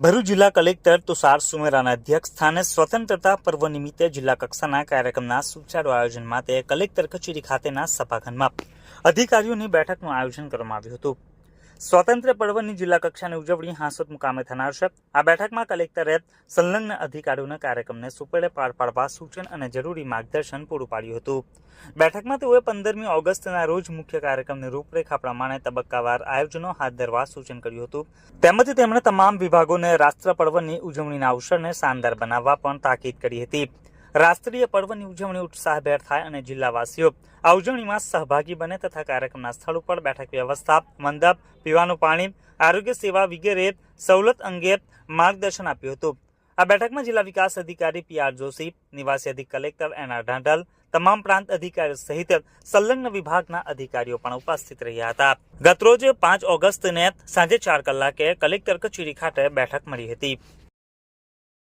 ભરૂચ જિલ્લા કલેક્ટર તુષાર સુમેરાના અધ્યક્ષ સ્થાને સ્વતંત્રતા પર્વ નિમિત્તે જિલ્લા કક્ષાના કાર્યક્રમના સુચારુ આયોજન માટે કલેક્ટર કચેરી ખાતેના સભાખંડમાં અધિકારીઓની બેઠકનું આયોજન કરવામાં આવ્યું હતું. સ્વાતંત્ર્ય પર્વની જિલ્લા કક્ષાની ઉજવણી હાંસોદ મુકામે થનાર છે. આ બેઠકમાં કલેક્ટરે સંલગ્ન અધિકારીઓના કાર્યક્રમને સુપેડે પાર પાડવા સૂચન અને જરૂરી માર્ગદર્શન પૂરું પાડ્યું હતું. બેઠકમાં તેઓએ પંદરમી ઓગસ્ટના રોજ મુખ્ય કાર્યક્રમની રૂપરેખા પ્રમાણે તબક્કાવાર આયોજનો હાથ ધરવા સૂચન કર્યું હતું. તેમજ તેમણે તમામ વિભાગોને રાષ્ટ્ર પર્વની ઉજવણીના અવસરને શાનદાર બનાવવા પણ તાકીદ કરી હતી. રાષ્ટ્રીય પર્વની ઉજવણી ઉત્સાહભેર થાય અને જિલ્લાવાસીઓ આ ઉજવણીમાં સહભાગી બને તથા કાર્યક્રમના સ્થળ ઉપર બેઠક વ્યવસ્થા, મંડપ, પીવાનું પાણી, આરોગ્ય સેવા વગેરે સવલત અંગે માર્ગદર્શન આપ્યું હતું. આ બેઠકમાં જિલ્લા વિકાસ અધિકારી પી આર જોશી, નિવાસી અધિક કલેક્ટર એન આર ઢાંઢલ, તમામ પ્રાંત અધિકારીઓ સહિત સંલગ્ન વિભાગના અધિકારીઓ પણ ઉપસ્થિત રહ્યા હતા. ગતરોજ પાંચ ઓગસ્ટને સાંજે ચાર કલાકે કલેક્ટર કચેરી ખાતે બેઠક મળી હતી.